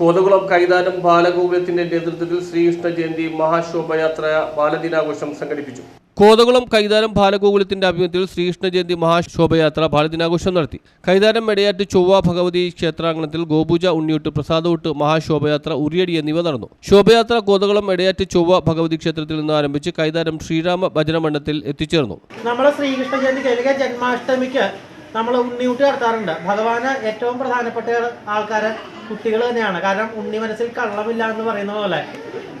കോതകുളം കൈതാനം ബാലഗോകുലത്തിന്റെ നേതൃത്വത്തിൽ ശ്രീകൃഷ്ണ ജയന്തി മഹാശോഭയാത്ര ബാലദിനാഘോഷം സംഘടിപ്പിച്ചു. കോതകുളം കൈതാരം ബാലഗോകുലത്തിന്റെ ആഭിമുഖ്യത്തിൽ ശ്രീകൃഷ്ണ ജയന്തി മഹാശോഭയാത്ര ബാലദിനാഘോഷം നടത്തി. കൈതാരം മെടയാറ്റ് ചൊവ്വ ഭഗവതി ക്ഷേത്രാങ്കണത്തിൽ ഗോപൂജ ഉണ്ണിയൂട്ട് പ്രസാദൂട്ട് മഹാശോഭയാത്ര ഉറിയടി എന്നിവ നടന്നു. ശോഭയാത്ര കോതകുളം മെടയാറ്റ് ചൊവ്വ ഭഗവതി ക്ഷേത്രത്തിൽ നിന്ന് ആരംഭിച്ച് കൈതാരം ശ്രീരാമ ഭജനമണ്ഡത്തിൽ എത്തിച്ചേർന്നു. നമ്മുടെ ശ്രീകൃഷ്ണ ജയന്തി ജന്മാഷ്ടമിക്ക് നമ്മൾ ഉണ്ണിയൂട്ട് നടത്താറുണ്ട്. ഭഗവാന് ഏറ്റവും പ്രധാനപ്പെട്ട ആൾക്കാര് കുട്ടികൾ തന്നെയാണ്. കാരണം ഉണ്ണി മനസ്സിൽ കള്ളമില്ല എന്ന് പറയുന്ന പോലെ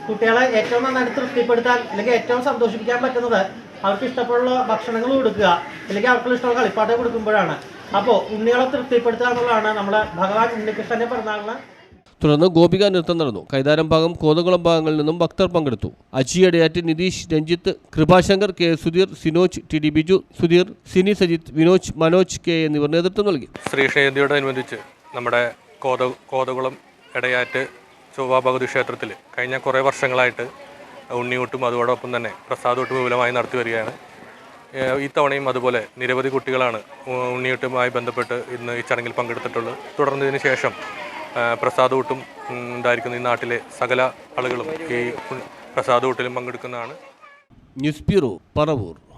കുട്ടികളെ ഏറ്റവും നന്നായിട്ട് തൃപ്തിപ്പെടുത്താൻ അല്ലെങ്കിൽ ഏറ്റവും സന്തോഷിപ്പിക്കാൻ പറ്റുന്നത് അവർക്ക് ഇഷ്ടപ്പെടുന്ന ഭക്ഷണങ്ങൾ കൊടുക്കുക അല്ലെങ്കിൽ അവർക്ക് ഇഷ്ടമുള്ള കളിപ്പാട്ട് കൊടുക്കുമ്പോഴാണ്. അപ്പോൾ ഉണ്ണികളെ തൃപ്തിപ്പെടുത്തുക എന്നുള്ളതാണ് നമ്മൾ ഭഗവാൻ ഉണ്ണികൃഷ്ണന്റെ പിറന്നാളിന് തുടർന്ന് ഗോപിക നൃത്തം നടന്നു. കൈതാരം ഭാഗം കോതകുളം ഭാഗങ്ങളിൽ നിന്നും ഭക്തർ പങ്കെടുത്തു. Aji Adayatt Nitish Ranjith Kripashankar K Sudheer Sinoj T D Biju Sudheer Sini Sajith Vinoj Manoj K എന്നിവർ നേതൃത്വം നൽകി. ശ്രീകൃഷ്ണജയന്തിയോടനുബന്ധിച്ച് നമ്മുടെ കോത കോതകുളം ഇടയാറ്റ് ചൊവ്വാഭഗതി ക്ഷേത്രത്തിൽ കഴിഞ്ഞ കുറേ വർഷങ്ങളായിട്ട് ഉണ്ണിയൂട്ടും അതോടൊപ്പം തന്നെ പ്രസാദൂട്ടും വിപുലമായി നടത്തി വരികയാണ്. ഈ തവണയും അതുപോലെ നിരവധി കുട്ടികളാണ് ഉണ്ണിയൂട്ടുമായി ബന്ധപ്പെട്ട് ഇന്ന് ഈ ചടങ്ങിൽ പങ്കെടുത്തിട്ടുള്ളത്. തുടർന്നതിന് ശേഷം പ്രസാദൂട്ടും ഉണ്ടായിരിക്കുന്ന ഈ നാട്ടിലെ സകല ആളുകളും ഈ പ്രസാദൂട്ടിലും പങ്കെടുക്കുന്നതാണ്. News bureau Paravur.